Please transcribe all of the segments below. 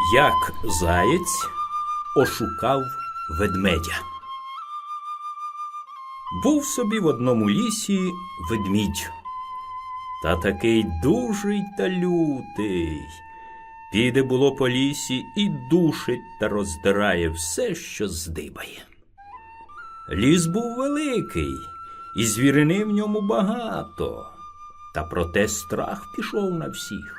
Як заєць ошукав ведмедя. Був собі в одному лісі ведмідь, та такий дужий та лютий. Піде було по лісі і душить та роздирає все, що здибає. Ліс був великий, і звірини в ньому багато, та проте страх пішов на всіх.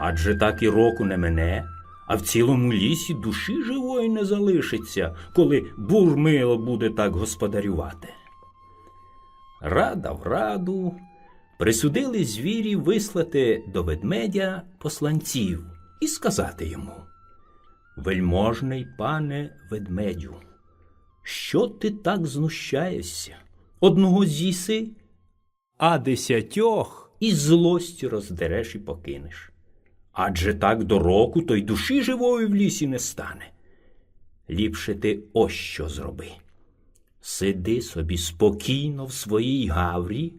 Адже так і року не мине, а в цілому лісі душі живої не залишиться, коли бурмило буде так господарювати. Рада в раду присудили звірі вислати до ведмедя посланців і сказати йому Вельможний пане ведмедю, що ти так знущаєшся? Одного з'їси, а десятьох із злості роздереш і покинеш. Адже так до року то й душі живої в лісі не стане. Ліпше ти ось що зроби. Сиди собі спокійно в своїй гаврі,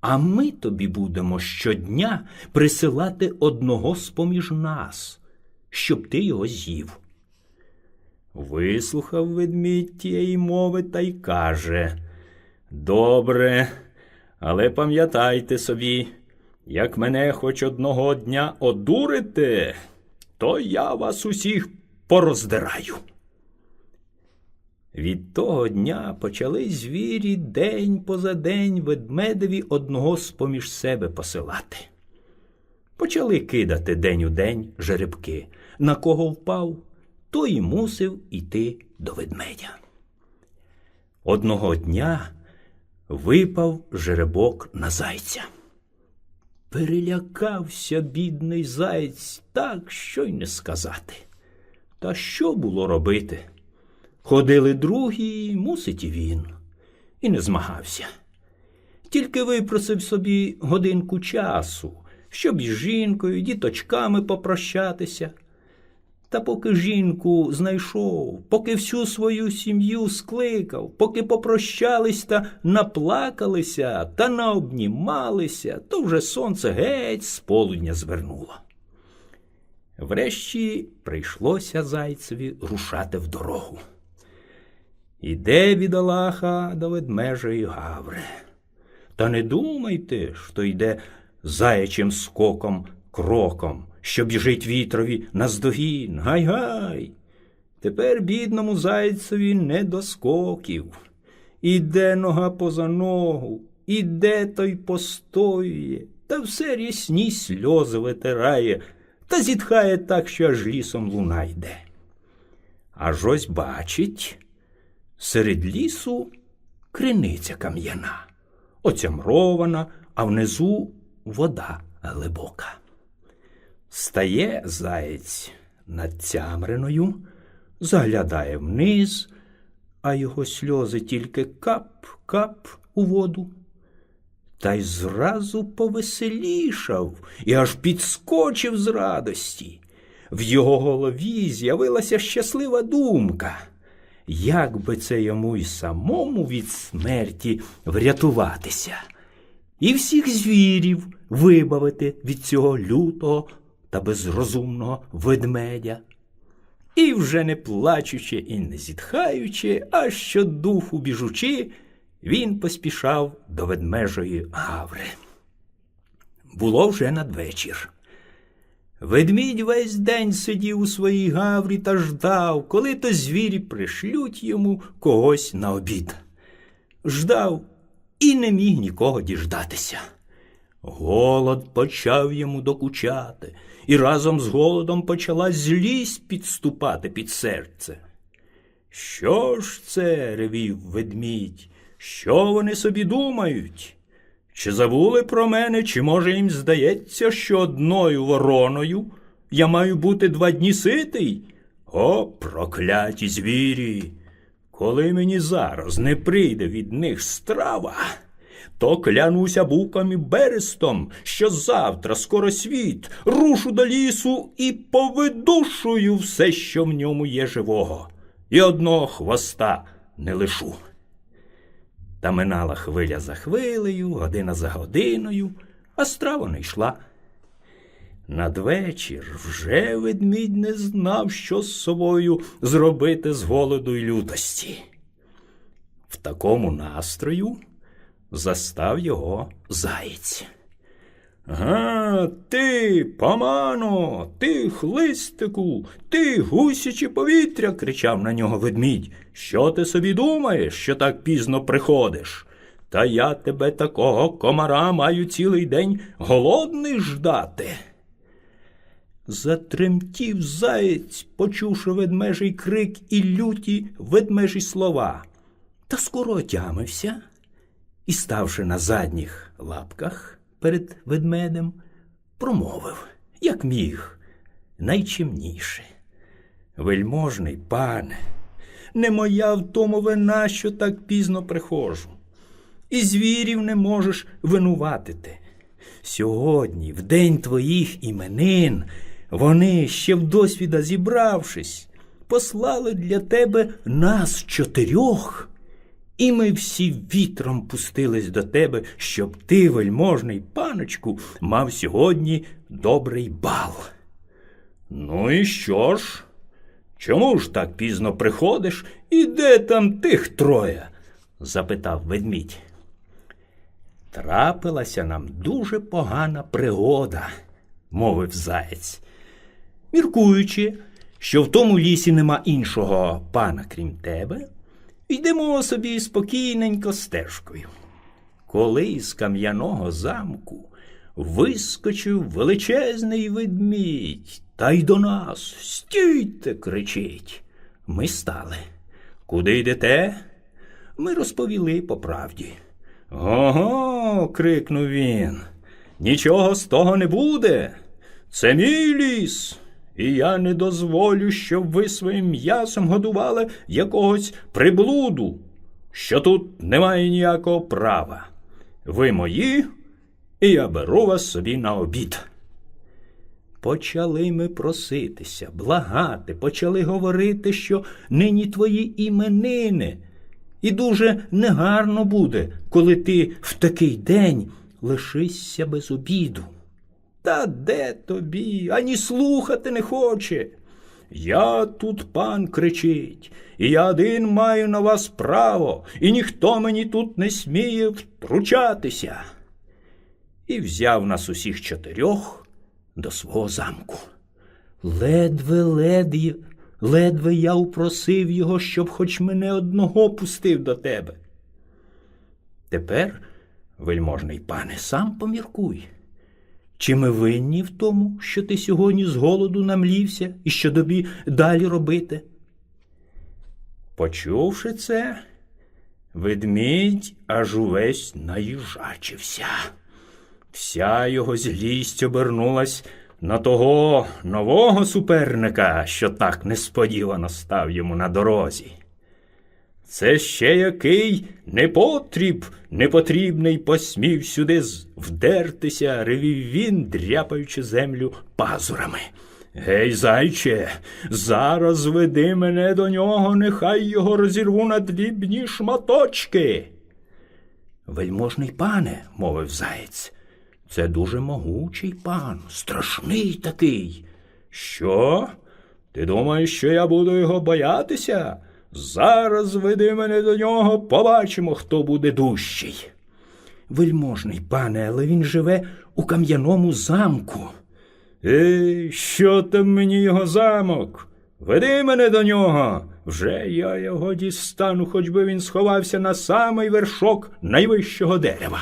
а ми тобі будемо щодня присилати одного з поміж нас, щоб ти його з'їв. Вислухав ведмідь тієї мови та й каже Добре, але пам'ятайте собі, як мене хоч одного дня одурите, то я вас усіх пороздираю. Від того дня почали звірі день поза день ведмедеві одного з поміж себе посилати. Почали кидати день у день жеребки. На кого впав, той і мусив іти до ведмедя. Одного дня випав жеребок на зайця. Перелякався бідний заєць так, що й не сказати. Та що було робити? Ходили другі, мусить і він, і не змагався. Тільки випросив собі годинку часу, щоб із жінкою, діточками попрощатися. Та поки жінку знайшов, поки всю свою сім'ю скликав, поки попрощались та наплакалися та наобнімалися, то вже сонце геть з полудня звернуло. Врешті прийшлося зайцеві рушати в дорогу. Іде бідолаха до ведмежої гаври. Та не думайте, що йде заячим скоком кроком, що біжить вітрові наздогін. Гай-гай. Тепер бідному зайцеві не до скоків. Іде нога поза ногу, іде той постоює, та все рясні сльози витирає, та зітхає так, що аж лісом луна йде. Аж ось бачить. Серед лісу криниця кам'яна, оцямрована, а внизу вода глибока. Стає заєць над цямриною, заглядає вниз, а його сльози тільки кап-кап у воду. Та й зразу повеселішав і аж підскочив з радості. В його голові з'явилася щаслива думка як би це йому й самому від смерті врятуватися, і всіх звірів вибавити від цього лютого та безрозумного ведмедя. І вже не плачучи і не зітхаючи, а щодуху біжучи, він поспішав до ведмежої гаври. Було вже надвечір. Ведмідь весь день сидів у своїй гаврі та ждав, коли то звірі пришлють йому когось на обід. Ждав і не міг нікого діждатися. Голод почав йому докучати, і разом з голодом почала злість підступати під серце. Що ж це, ревів ведмідь, що вони собі думають? Чи забули про мене, чи, може, їм здається, що одною вороною я маю бути два дні ситий? О, прокляті звірі! Коли мені зараз не прийде від них страва, то клянуся буком і берестом, що завтра скоро світ рушу до лісу і повидушую все, що в ньому є живого, і одного хвоста не лишу. Та минала хвиля за хвилею, година за годиною, а страва не йшла. Надвечір вже ведмідь не знав, що з собою зробити з голоду й лютості. В такому настрою застав його заєць. Га, ти, памано, ти, хлистику, ти, гусяче повітря, кричав на нього ведмідь. Що ти собі думаєш, що так пізно приходиш? Та я тебе такого комара маю цілий день голодний ждати. Затремтів заєць, почувши ведмежий крик і люті ведмежі слова, та скоро отямився і, ставши на задніх лапках перед ведмедем, промовив, як міг, найчимніше. Вельможний пане, не моя в тому вина, що так пізно приходжу. І звірів не можеш винуватити. Сьогодні, в день твоїх іменин, вони, ще в досвіда зібравшись, послали для тебе нас чотирьох, і ми всі вітром пустились до тебе, щоб ти, вельможний паночку, мав сьогодні добрий бал. Ну і що ж? Чому ж так пізно приходиш і де там тих троє? запитав ведмідь. Трапилася нам дуже погана пригода, мовив заєць. Міркуючи, що в тому лісі нема іншого пана, крім тебе, йдемо собі спокійненько стежкою. Коли із кам'яного замку вискочив величезний ведмідь, та й до нас стійте, кричить. Ми стали. Куди йдете? Ми розповіли по правді. Ого. крикнув він. Нічого з того не буде. Це мій ліс. І я не дозволю, щоб ви своїм м'ясом годували якогось приблуду, що тут немає ніякого права. Ви мої, і я беру вас собі на обід. Почали ми проситися, благати, почали говорити, що нині твої іменини. І дуже негарно буде, коли ти в такий день лишишся без обіду. Та де тобі, ані слухати не хоче. Я тут пан кричить, і я один маю на вас право, і ніхто мені тут не сміє втручатися. І взяв нас усіх чотирьох до свого замку. Ледве ледве, ледве я упросив його, щоб хоч мене одного пустив до тебе. Тепер, вельможний пане, сам поміркуй. Чи ми винні в тому, що ти сьогодні з голоду намлівся і що тобі далі робити? Почувши це, ведмідь аж увесь наїжачився. Вся його злість обернулась на того нового суперника, що так несподівано став йому на дорозі. Це ще який непотріб непотрібний посмів сюди вдертися, ревів він, дряпаючи землю пазурами. Гей, зайче, зараз веди мене до нього, нехай його розірву на дрібні шматочки. Вельможний пане, мовив заєць, це дуже могучий пан, страшний такий. Що? Ти думаєш, що я буду його боятися? Зараз веди мене до нього, побачимо, хто буде дужчий. Вельможний пане, але він живе у кам'яному замку. Ей, що там мені його замок? Веди мене до нього. Вже я його дістану, хоч би він сховався на самий вершок найвищого дерева.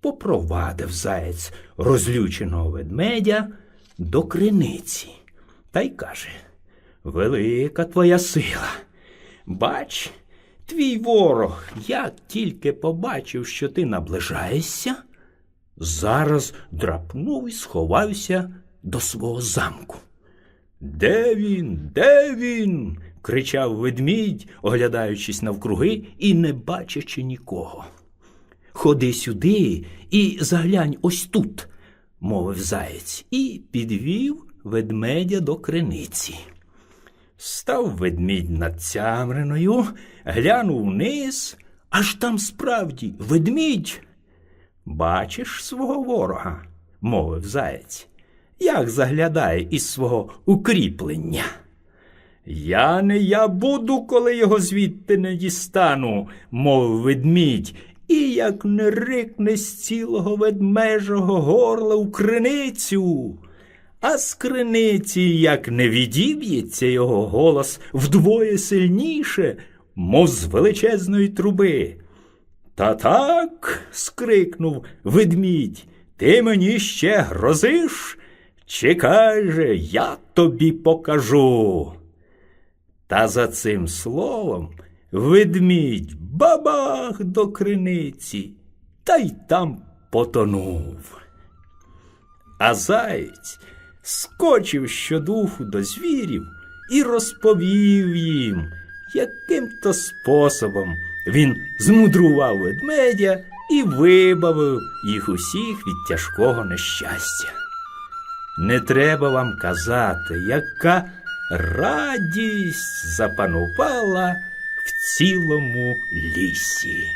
Попровадив заєць розлюченого ведмедя до криниці та й каже Велика твоя сила. Бач, твій ворог, як тільки побачив, що ти наближаєшся, зараз драпнув і сховався до свого замку. Де він? Де він? кричав ведмідь, оглядаючись навкруги і не бачачи нікого. Ходи сюди і заглянь ось тут, мовив заєць, і підвів ведмедя до криниці. Став ведмідь над цямриною, глянув вниз, аж там справді ведмідь. Бачиш свого ворога, мовив заєць. як заглядає із свого укріплення. Я не я буду, коли його звідти не дістану, мов ведмідь, і як не рикне з цілого ведмежого горла у криницю. А з криниці, як не відіб'ється його голос вдвоє сильніше, мов з величезної труби. Та так. скрикнув ведмідь, ти мені ще грозиш? Чекай же, я тобі покажу. Та за цим словом ведмідь бабах до криниці, та й там потонув. А заєць скочив щодуху до звірів і розповів їм, яким то способом він змудрував ведмедя і вибавив їх усіх від тяжкого нещастя. Не треба вам казати, яка радість запанувала в цілому лісі.